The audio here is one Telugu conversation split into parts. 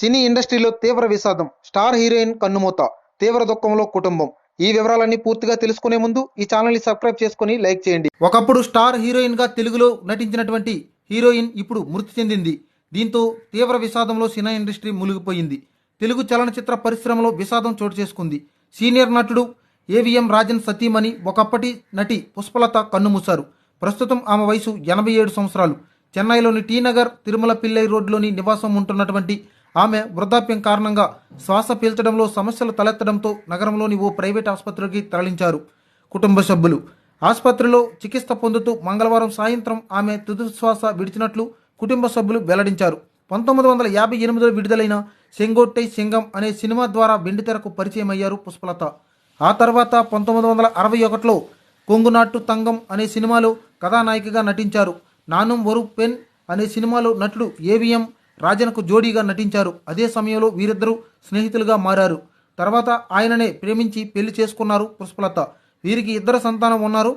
సినీ ఇండస్ట్రీలో తీవ్ర విషాదం స్టార్ హీరోయిన్ కన్నుమూత తీవ్ర దుఃఖంలో కుటుంబం. ఈ వివరాలన్నీ పూర్తిగా తెలుసుకునే ముందు ఈ ఛానల్ని సబ్స్క్రైబ్ చేసుకుని లైక్ చేయండి. ఒకప్పుడు స్టార్ హీరోయిన్గా తెలుగులో నటించినటువంటి హీరోయిన్ ఇప్పుడు మృతి చెందింది. దీంతో తీవ్ర విషాదంలో సినీ ఇండస్ట్రీ మునిగిపోయింది. తెలుగు చలనచిత్ర పరిశ్రమలో విషాదం చోటు చేసుకుంది. సీనియర్ నటుడు ఏవిఎం రాజన్ సతీమణి ఒకప్పటి నటి పుష్పలత కన్నుమూశారు. ప్రస్తుతం ఆమె వయసు ఎనభై ఏడు సంవత్సరాలు. చెన్నైలోని టీనగర్ తిరుమల పిల్లై రోడ్లోని నివాసం ఉంటున్నటువంటి ఆమె వృద్ధాప్యం కారణంగా శ్వాస పీల్చడంలో సమస్యలు తలెత్తడంతో నగరంలోని ఓ ప్రైవేట్ ఆసుపత్రికి తరలించారు. కుటుంబ సభ్యులు. ఆసుపత్రిలో చికిత్స పొందుతూ మంగళవారం సాయంత్రం ఆమె తుది శ్వాస విడిచినట్లు కుటుంబ సభ్యులు వెల్లడించారు. పంతొమ్మిది వందల యాభై ఎనిమిదిలో విడుదలైన సెంగోట్టై సింగం అనే సినిమా ద్వారా వెండితెరకు పరిచయం అయ్యారు పుష్పలత. ఆ తర్వాత పంతొమ్మిది వందల అరవై ఒకటిలో కొంగునాట్టు తంగం అనే సినిమాలో కథానాయికగా నటించారు. నానం వరు పెన్ అనే సినిమాలో నటుడు ఏవిఎం రాజన్కు జోడీగా నటించారు. అదే సమయంలో వీరిద్దరూ స్నేహితులుగా మారారు. తర్వాత ఆయననే ప్రేమించి పెళ్ళి చేసుకున్నారు పుష్పలత. వీరికి ఇద్దరు సంతానం ఉన్నారు.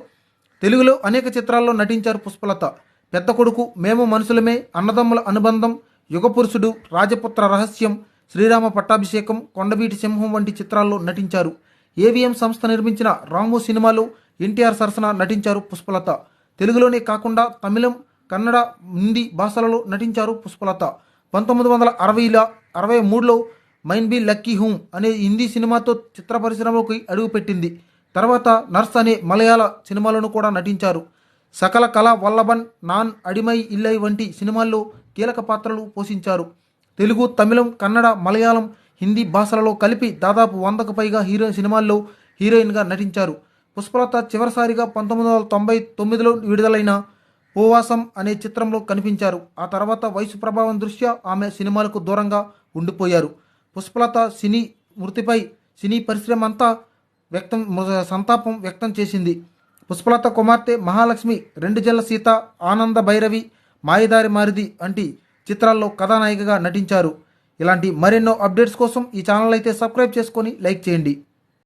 తెలుగులో అనేక చిత్రాల్లో నటించారు పుష్పలత. పెద్ద కొడుకు మేము మనుషులమే అన్నదమ్ముల అనుబంధం యుగపురుషుడు రాజపుత్ర రహస్యం శ్రీరామ పట్టాభిషేకం కొండవీటి సింహం వంటి చిత్రాల్లో నటించారు. ఏవిఎం సంస్థ నిర్మించిన రాము సినిమాలో ఎన్టీఆర్ సరసన నటించారు పుష్పలత. తెలుగులోనే కాకుండా తమిళం కన్నడ హిందీ భాషలలో నటించారు పుష్పలత. పంతొమ్మిది వందల అరవైల అరవై మూడులో మైన్ బి లక్కీ హూమ్ అనే హిందీ సినిమాతో చిత్ర పరిశ్రమలోకి అడుగుపెట్టింది. తర్వాత నర్స్ అనే మలయాళ సినిమాలను కూడా నటించారు. సకల కళ వల్లభన్ నాన్ అడిమై ఇల్లై వంటి సినిమాల్లో కీలక పాత్రలు పోషించారు. తెలుగు తమిళం కన్నడ మలయాళం హిందీ భాషలలో కలిపి దాదాపు వందకు పైగా హీరో సినిమాల్లో హీరోయిన్గా నటించారు. పుష్పలత చివరిసారిగా పంతొమ్మిది వందల తొంభై తొమ్మిదిలో విడుదలైన ఉపవాసం అనే చిత్రంలో కనిపించారు. ఆ తర్వాత వయసు ప్రభావం దృష్ట్యా ఆమె సినిమాలకు దూరంగా ఉండిపోయారు. పుష్పలత సినీ మృతిపై సినీ పరిశ్రమ అంతా వ్యక్తం సంతాపం వ్యక్తం చేసింది. పుష్పలత కుమార్తె మహాలక్ష్మి రెండు జల్ల సీత ఆనంద భైరవి మాయదారి మారిది వంటి చిత్రాల్లో కథానాయికగా నటించారు. ఇలాంటి మరెన్నో అప్డేట్స్ కోసం ఈ ఛానల్ అయితే సబ్స్క్రైబ్ చేసుకొని లైక్ చేయండి.